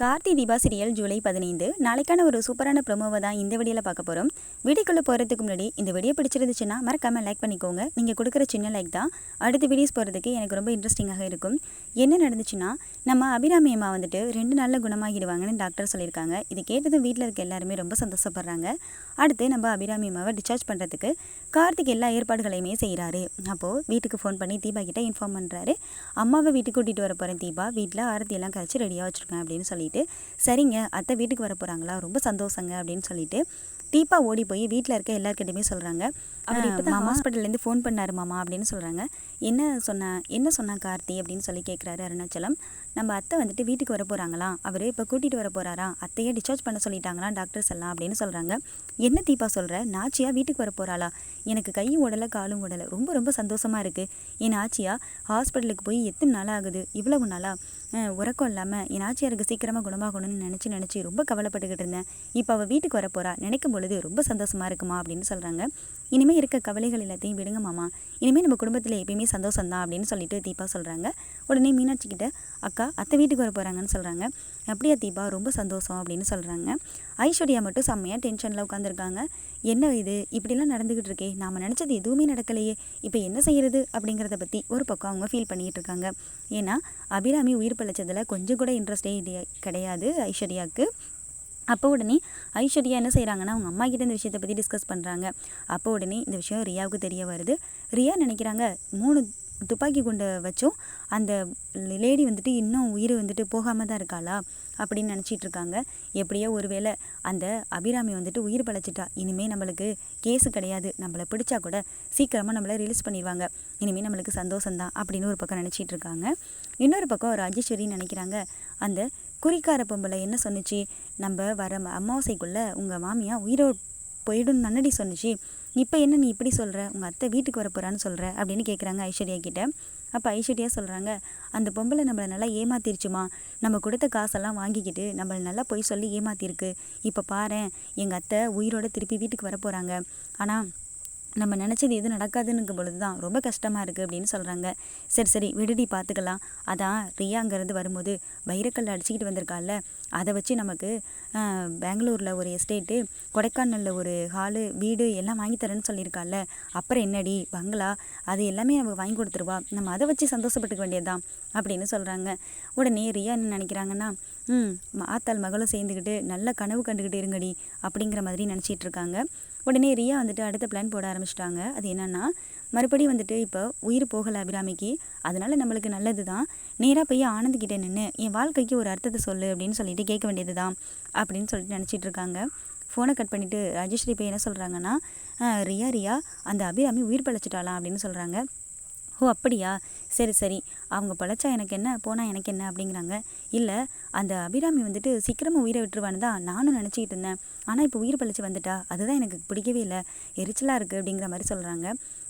Karthi Deepa serial July பதினைந்து. நாளைக்கான ஒரு சூப்பரான ப்ரொமோவை தான் இந்த வீடியோவில் பார்க்க போகிறோம் வீடியோக்குள்ளே போகிறதுக்கு முன்னாடி இந்த வீடியோ பிடிச்சிருந்துச்சுன்னா மறக்காமல் லைக் பண்ணிக்கோங்க. நீங்கள் கொடுக்குற சின்ன லைக் தான் அடுத்த வீடியோஸ் போகிறதுக்கு எனக்கு ரொம்ப இன்ட்ரெஸ்டிங்காக இருக்கும். என்ன நடந்துச்சுன்னா நம்ம அபிராமி அம்மா வந்துட்டு ரெண்டு நாளில் குணமாகிடுவாங்கன்னு டாக்டர் சொல்லியிருக்காங்க. இது கேட்டதும் வீட்டில் இருக்க எல்லாருமே ரொம்ப சந்தோஷப்படுறாங்க. அடுத்து நம்ம அபிராமி அம்மாவை டிஸ்சார்ஜ் பண்ணுறதுக்கு கார்த்திக் எல்லா ஏற்பாடுகளையுமே செய்கிறாரு அப்போது வீட்டுக்கு ஃபோன் பண்ணி தீபா கிட்டே இன்ஃபார்ம் பண்ணுறாரு அம்மாவை வீட்டுக்கு கூட்டிகிட்டு வர போகிறேன் தீபா. வீட்டில் ஆரத்தி எல்லாம் கரைச்சி ரெடியாக வச்சுருக்கேன் அப்படின்னு சொல்லி சொல்லிட்டு சரிங்க அத்தை வீட்டுக்கு வர போகிறாங்களா ரொம்ப சந்தோஷங்க அப்படின்னு சொல்லிட்டு தீபா ஓடி போய் வீட்டில் இருக்க எல்லாருக்கிட்டையுமே சொல்கிறாங்க அவர் இப்போ தான் ஹாஸ்பிட்டல்லேருந்து ஃபோன் பண்ணாரு மாமா அப்படின்னு சொல்கிறாங்க என்ன சொன்ன என்ன சொன்னா கார்த்தி அப்படின்னு சொல்லி கேட்குறாரு அருணாச்சலம். நம்ம அத்தை வந்துட்டு வீட்டுக்கு வர போகிறாங்களா அவர் இப்போ கூட்டிகிட்டு வர போகிறாரா அத்தையே டிஸ்சார்ஜ் பண்ண சொல்லிட்டாங்களா டாக்டர்ஸ் எல்லாம் அப்படின்னு சொல்கிறாங்க என்ன தீப்பா சொல்கிற நாச்சியா வீட்டுக்கு வர போகிறாளா எனக்கு கையும் உடலை காலும் உடலை ரொம்ப ரொம்ப சந்தோஷமாக இருக்குது என் ஆச்சியா ஹாஸ்பிட்டலுக்கு போய் எத்தனை நாள் ஆகுது? இவ்வளவு நாளா? உறக்கம் இல்லாமல் என் ஆச்சியாருக்கு சீக்கிரமாக குணமாகணும்னு நினச்சி நினச்சி ரொம்ப கவலைப்பட்டுக்கிட்டு இருந்தேன். இப்போ அவள் வீட்டுக்கு வர போகிறா நினைக்கும் பொழுது ரொம்ப சந்தோஷமாக இருக்குமா அப்படின்னு சொல்கிறாங்க இனிமேல் இருக்க கவலைகள் எல்லாத்தையும் விடுங்க மாமா. இனிமேல் நம்ம குடும்பத்தில் எப்பயுமே சந்தோஷம் தான் அப்படின்னு சொல்லிட்டு தீபா சொல்கிறாங்க உடனே மீனாட்சி கிட்ட அக்கா அத்தை வீட்டுக்கு வர போகிறாங்கன்னு சொல்கிறாங்க அப்படியா தீபா ரொம்ப சந்தோஷம் அப்படின்னு சொல்கிறாங்க ஐஸ்வர்யா மட்டும் செம்மையாக டென்ஷனில் உட்காந்துருக்காங்க என்ன இது? இப்படிலாம் நடந்துக்கிட்டு இருக்கே. நாம் நினச்சது எதுவுமே நடக்கலையே. இப்போ என்ன செய்கிறது அப்படிங்கிறத பற்றி ஒரு பக்கம் அவங்க ஃபீல் பண்ணிகிட்டு இருக்காங்க. ஏன்னா அபிராமி உயிர் பிழைச்சதில் கொஞ்சம் கூட இன்ட்ரெஸ்டே கிடையாது ஐஸ்வர்யாவுக்கு அப்போ உடனே ஐஸ்வர்யா என்ன செய்கிறாங்கன்னா அவங்க அம்மா கிட்ட இந்த விஷயத்தை பற்றி டிஸ்கஸ் பண்ணுறாங்க அப்போ உடனே இந்த விஷயம் ரியாவுக்கு தெரிய வருது. ரியா நினைக்கிறாங்க மூணு துப்பாக்கி குண்டை வச்சும் அந்த லேடி வந்துட்டு இன்னும் உயிர் வந்துட்டு போகாமல் தான் இருக்காளா அப்படின்னு நினச்சிட்டு இருக்காங்க. எப்படியோ ஒருவேளை அந்த அபிராமி வந்துட்டு உயிர் பழைச்சிட்டா. இனிமேல் நம்மளுக்கு கேஸு கிடையாது. நம்மளை பிடிச்சா கூட சீக்கிரமாக நம்மளை ரிலீஸ் பண்ணிடுவாங்க. இனிமேல் நம்மளுக்கு சந்தோஷம்தான் அப்படின்னு ஒரு பக்கம் நினச்சிட்டு இருக்காங்க. இன்னொரு பக்கம் ராஜேஸ்வரி நினைக்கிறாங்க அந்த குறிக்கார பொம்பளை என்ன சொன்னுச்சு? நம்ம வர அமாவாசைக்குள்ளே உங்கள் மாமியா உயிரோடு போயிடும் நன்னடி சொன்னுச்சு. இப்போ என்ன நீ இப்படி சொல்கிற உங்கள் அத்தை வீட்டுக்கு வர போகிறான்னு சொல்கிற அப்படின்னு கேட்குறாங்க ஐஸ்வர்யா கிட்ட. அப்போ ஐஸ்வர்யா சொல்கிறாங்க அந்த பொம்பளை நம்மளை நல்லா ஏமாத்திருச்சுமா. நம்ம கொடுத்த காசெல்லாம் வாங்கிக்கிட்டு நம்மளை நல்லா பொய் சொல்லி ஏமாத்திருக்கு. இப்போ பாரு எங்கள் அத்தை உயிரோட திருப்பி வீட்டுக்கு வர போகிறாங்க ஆனால் நம்ம நினச்சது எதுவும் நடக்காதுன்னு பொழுது தான் ரொம்ப கஷ்டமாக இருக்குது அப்படின்னு சொல்கிறாங்க சரி சரி விடுதி பார்த்துக்கலாம் அதான் ரியாங்கிறது வரும்போது வைரக்கல் அடிச்சுக்கிட்டு வந்திருக்கால அதை வச்சு நமக்கு பெங்களூரில் ஒரு எஸ்டேட்டு கொடைக்கானலில் ஒரு ஹாலு வீடு எல்லாம் வாங்கி தரேன்னு சொல்லியிருக்கால அப்புறம் என்னடி பங்களா அது எல்லாமே நமக்கு வாங்கி கொடுத்துருவா. நம்ம அதை வச்சு சந்தோஷப்பட்டுக்க வேண்டியதுதான் அப்படின்னு சொல்கிறாங்க உடனே ரியா என்ன நினைக்கிறாங்கன்னா ம் ஆத்தாள் மகளும் சேர்ந்துக்கிட்டு நல்ல கனவு கண்டுக்கிட்டு இருங்கடி அப்படிங்கிற மாதிரி நினச்சிட்டு இருக்காங்க. உடனே ரியா வந்துட்டு அடுத்த பிளான் போட ஆரம்பிச்சிட்டாங்க. அது என்னென்னா மறுபடியும் வந்துட்டு இப்போ உயிர் போகலை அபிராமிக்கு. அதனால் நம்மளுக்கு நல்லது தான் நேராக போய் ஆனந்த்கிட்ட நின்று என் வாழ்க்கைக்கு ஒரு அர்த்தத்தை சொல்லு அப்படின்னு சொல்லிட்டு கேட்க வேண்டியது தான் அப்படின்னு சொல்லிட்டு நினச்சிட்டு இருக்காங்க. ஃபோனை கட் பண்ணிவிட்டு ராஜஸ்ரீ இப்போ என்ன சொல்கிறாங்கன்னா ரியா ரியா அந்த அபிராமி உயிர் பழச்சிட்டாலாம் அப்படின்னு சொல்கிறாங்க ஓ அப்படியா? சரி சரி. அவங்க பழைச்சா எனக்கு என்ன போனால் எனக்கு என்ன அப்படிங்கிறாங்க. இல்லை அந்த அபிராமி வந்துட்டு சீக்கிரமாக உயிரை விட்டுருவான்னு தான் நானும் நினச்சிக்கிட்டு இருந்தேன். ஆனால் இப்போ உயிர் பழிச்சு வந்துட்டா அதுதான் எனக்கு பிடிக்கவே இல்லை. எரிச்சலாக இருக்குது அப்படிங்கிற மாதிரி சொல்கிறாங்க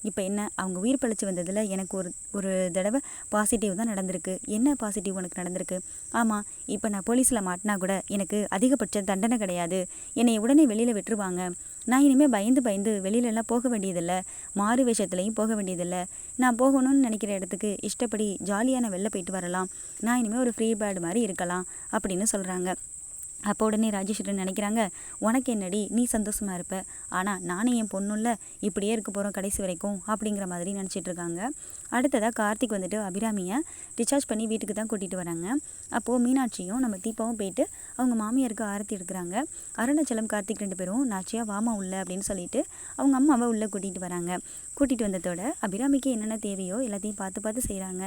இப்போ என்ன அவங்க உயிர் பழிச்சு வந்ததில் எனக்கு ஒரு ஒரு தடவை பாசிட்டிவ் தான் நடந்திருக்கு. என்ன பாசிட்டிவ் உனக்கு நடந்திருக்கு? ஆமாம் இப்போ நான் போலீஸில் மாட்டினா கூட எனக்கு அதிகபட்ச தண்டனை கிடையாது. என்னை உடனே வெளியில் விட்டுருவாங்க. நான் இனிமேல் பயந்து பயந்து வெளியிலலாம் போக வேண்டியதில்லை. மாறு வேஷத்துலையும் போக வேண்டியதில்லை. நான் போகணும்னு நினைக்கிற இடத்துக்கு இஷ்டப்படி ஜாலியாக நான் வெளில போயிட்டு வரலாம். நான் இனிமேல் ஒரு ஃப்ரீ பேர்டு மாதிரி இருக்கலாம் அப்படின்னு சொல்கிறாங்க அப்போ உடனே ராஜேஸ்வரன் நினைக்கிறாங்க உனக்கு என்னடி? நீ சந்தோஷமாக இருப்ப. ஆனால் நானும் என் பொண்ணுல்ல இப்படியே இருக்க போகிறோம் கடைசி வரைக்கும் அப்படிங்கிற மாதிரி நினச்சிட்டு இருக்காங்க. அடுத்ததாக கார்த்திக் வந்துட்டு அபிராமியை டிஸ்சார்ஜ் பண்ணி வீட்டுக்கு தான் கூட்டிகிட்டு வராங்க. அப்போது மீனாட்சியும் நம்ம தீபாவும் போயிட்டு அவங்க மாமியாருக்கு ஆரத்தி எடுக்கிறாங்க. அருணாச்சலம் கார்த்திக் ரெண்டு பேரும் நாச்சியா வாமா உள்ள அப்படின்னு சொல்லிட்டு அவங்க அம்மாவை உள்ளே கூட்டிகிட்டு வராங்க. கூட்டிகிட்டு வந்ததோட அபிராமிக்கு என்னென்ன தேவையோ எல்லாத்தையும் பார்த்து பார்த்து செய்கிறாங்க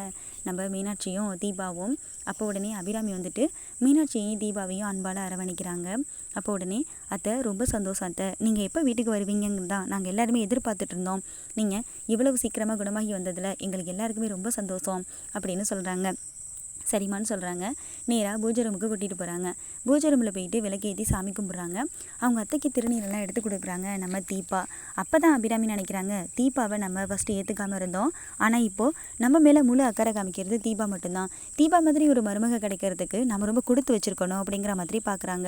நம்ம மீனாட்சியும் தீபாவும் அப்போ உடனே அபிராமி வந்துட்டு மீனாட்சியையும் தீபாவையும் அன்பால் அரவணைக்கிறாங்க. அப்போ உடனே அத்தை ரொம்ப சந்தோஷம் அத்தை. நீங்கள் எப்போ வீட்டுக்கு வருவீங்கன்னு தான் நாங்கள் எல்லாருமே எதிர்பார்த்துட்டு இருந்தோம். நீங்கள் இவ்வளவு சீக்கிரமாக குணமாகி வந்ததில் எங்களுக்கு எல்லாருக்குமே ரொம்ப சந்தோஷம் அப்படின்னு சொல்கிறாங்க சரிமான்னு சொல்கிறாங்க நேராக பூஜை ரூமுக்கு கூட்டிகிட்டு போகிறாங்க பூஜை ரூமில் போயிட்டு விளக்கேற்றி சாமி கும்பிட்றாங்க. அவங்க அத்தைக்கு திருநீரெல்லாம் எடுத்து கொடுக்குறாங்க நம்ம தீபா. அப்போ தான் அபிராமி நினைக்கிறாங்க தீபாவை நம்ம ஃபஸ்ட்டு ஏற்றுக்காமல் இருந்தோம். ஆனால் இப்போது நம்ம மேலே முழு அக்கறை காமிக்கிறது தீபா மட்டும்தான். தீபா மாதிரி ஒரு மருமக கிடைக்கிறதுக்கு நம்ம ரொம்ப கொடுத்து வச்சிருக்கணும் அப்படிங்கிற மாதிரி பார்க்குறாங்க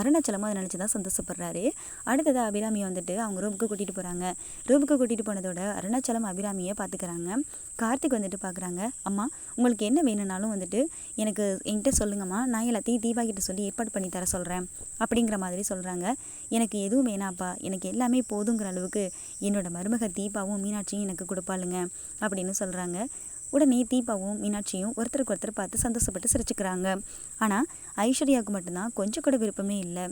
அருணாச்சலமும் அதை நினச்சி தான் சந்தோஷப்படுறாரு. அடுத்ததாக அபிராமியை வந்துட்டு அவங்க ரூமுக்கு கூட்டிகிட்டு போகிறாங்க ரூமுக்கு கூட்டிகிட்டு போனதோட அருணாச்சலம் அபிராமியை பார்த்துக்கிறாங்க கார்த்திக் வந்துட்டு பார்க்குறாங்க அம்மா உங்களுக்கு என்ன வேணும்னாலும் வந்துட்டு எனக்கு என்கிட்ட சொல்லுங்கம்மா நான் எல்லாத்தையும் தீபா கிட்ட சொல்லி ஏற்பாடு பண்ணி தர சொல்கிறேன் அப்படிங்கிற மாதிரி சொல்கிறாங்க எனக்கு எதுவும் வேணாப்பா எனக்கு எல்லாமே போதுங்கிற அளவுக்கு என்னோட மருமக தீபாவும் மீனாட்சியும் எனக்கு கொடுப்பாளுங்க அப்படின்னு சொல்கிறாங்க உடனே தீபாவும் மீனாட்சியும் ஒருத்தருக்கு ஒருத்தர் பார்த்து சந்தோஷப்பட்டு சிரிச்சுக்கிறாங்க. ஆனால் ஐஸ்வர்யாவுக்கு மட்டும்தான் கொஞ்சம் கூட விருப்பமே இல்லை.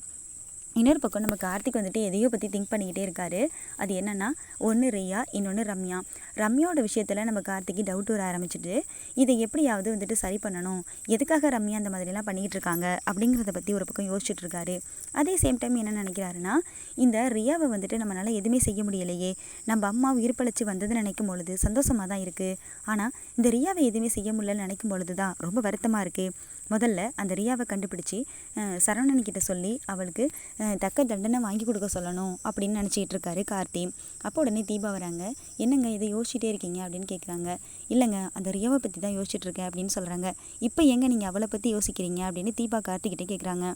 இன்னொரு பக்கம் நம்ம கார்த்திக் வந்துட்டு எதையோ பற்றி திங்க் பண்ணிக்கிட்டே இருக்காரு. அது என்னென்னா ஒன்று ரியா இன்னொன்று ரம்யா. ரம்யாவோட விஷயத்தில் நம்ம கார்த்திக்கு டவுட் வர ஆரம்பிச்சிட்டு இதை எப்படியாவது வந்துட்டு சரி பண்ணணும். எதுக்காக ரம்யா அந்த மாதிரிலாம் பண்ணிக்கிட்டு இருக்காங்க அப்படிங்கிறத பற்றி ஒரு பக்கம் யோசிச்சுட்டு இருக்காரு. அதே சேம் டைம் என்ன நினைக்கிறாருன்னா இந்த ரியாவை வந்துட்டு நம்மளால் எதுவுமே செய்ய முடியலையே. நம்ம அம்மா உயிர் பிழைச்சி வந்ததுன்னு நினைக்கும் பொழுது சந்தோஷமாக தான் இருக்குது ஆனால் இந்த ரியாவை எதுவுமே செய்ய முடியலன்னு நினைக்கும் பொழுது தான் ரொம்ப வருத்தமாக இருக்குது முதல்ல அந்த ரியாவை கண்டுபிடிச்சி சரவணன் கிட்ட சொல்லி அவளுக்கு தக்க தண்டனை வாங்கி கொடுக்க சொல்லணும் அப்படின்னு நினச்சிக்கிட்டு இருக்காரு கார்த்தி. அப்போ உடனே தீபா வராங்க. என்னங்க இதை யோசிச்சுட்டே இருக்கீங்க அப்படின்னு கேட்குறாங்க இல்லைங்க அந்த ரியாவை பற்றி தான் யோசிச்சுட்டு இருக்கேன் அப்படின்னு சொல்கிறாங்க இப்போ எங்கே நீங்கள் அவளை பற்றி யோசிக்கிறீங்க அப்படின்னு தீபா கார்த்திகிட்டே கேட்குறாங்க